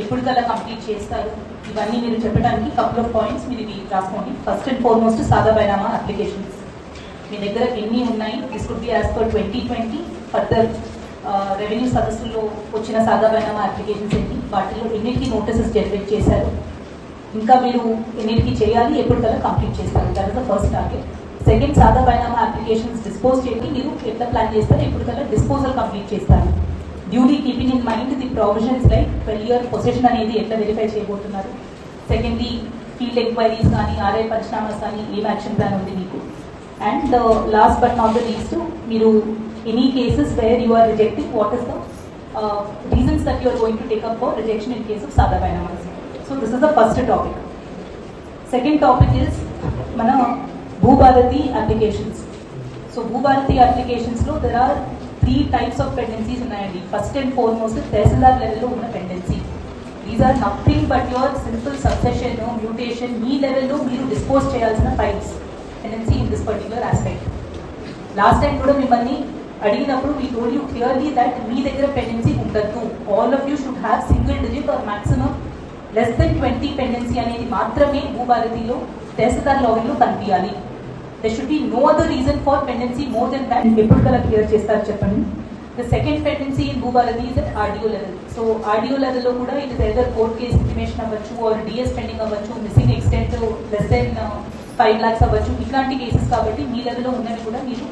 ఎప్పుడు కంప్లీట్ చేస్తారు? ఇవన్నీ మీరు చెప్పడానికి కపుల్ ఆఫ్ పాయింట్స్ మీరు ఇవి రాసుకోండి. ఫస్ట్ అండ్ ఫార్మోస్ట్ సాదా బైనామా అప్లికేషన్స్ మీ దగ్గర ఎన్ని ఉన్నాయి? This could be as per twenty twenty further revenue సదస్సులో వచ్చిన సాదా బైనామా అప్లికేషన్స్ ఎన్ని వాటిలో ఎన్నిటికీ నోటీసెస్ జనరేట్ చేశారు? ఇంకా మీరు ఎన్నిటికీ చేయాలి? ఎప్పుడు కంప్లీట్ చేస్తారు? That is the first target second సాదా బైనామా అప్లికేషన్స్ డిస్పోజ్ చేయండి. మీరు ఎట్లా ప్లాన్ చేస్తారు? ఎప్పుడు డిస్పోజల్ కంప్లీట్ చేస్తారు? Duly keeping in mind the provisions like twelve year position అనేది ఎట్లా వెరిఫై చేయబోతున్నారు? సెకండ్లీ ఫీల్డ్ ఎంక్వైరీస్ కానీ ఆర్ఐ పరిశ్రమస్ కానీ ఏం యాక్షన్ ప్లాన్ ఉంది మీకు? And last but not the least మీరు any cases where you are rejecting what is the reasons that you are going to take up for rejection in case of సాదా బైనామాస్ so this is the first topic second topic is మన Bhubharati applications so Bhubharati అప్లికేషన్స్లో there are three types of pendencies ఉన్నాయండి. First and foremost tahsildar లెవెల్లో ఉన్న pendency these are nothing but your simple succession mutation మీ లెవెల్లో మీరు dispose చేయాల్సిన files pendency in this particular aspect last time కూడా మిమ్మల్ని అడిగినప్పుడు we told you clearly that మీ దగ్గర పెండెన్సీ ఉండద్దు. All of you should have single digit or maximum less than twenty pendency అనేది మాత్రమే భూభారతిలో తహసీల్దార్ లాగిన్లో కనిపించాలి there should be no other reason for pendency more than that ఎప్పుడు కల్లా క్లియర్ చేస్తారు చెప్పండి. The second pendency in Bhu Bharati is at RDO level so RDO లెవెల్లో కూడా it is either court case intimation అవ్వచ్చు ఆర్ డిఎస్ పెండింగ్ అవ్వచ్చు missing extent less than five lakhs అవ్వచ్చు. ఇట్లాంటి కేసెస్ కాబట్టి మీ లెవెల్లో ఉన్నవి కూడా మీరు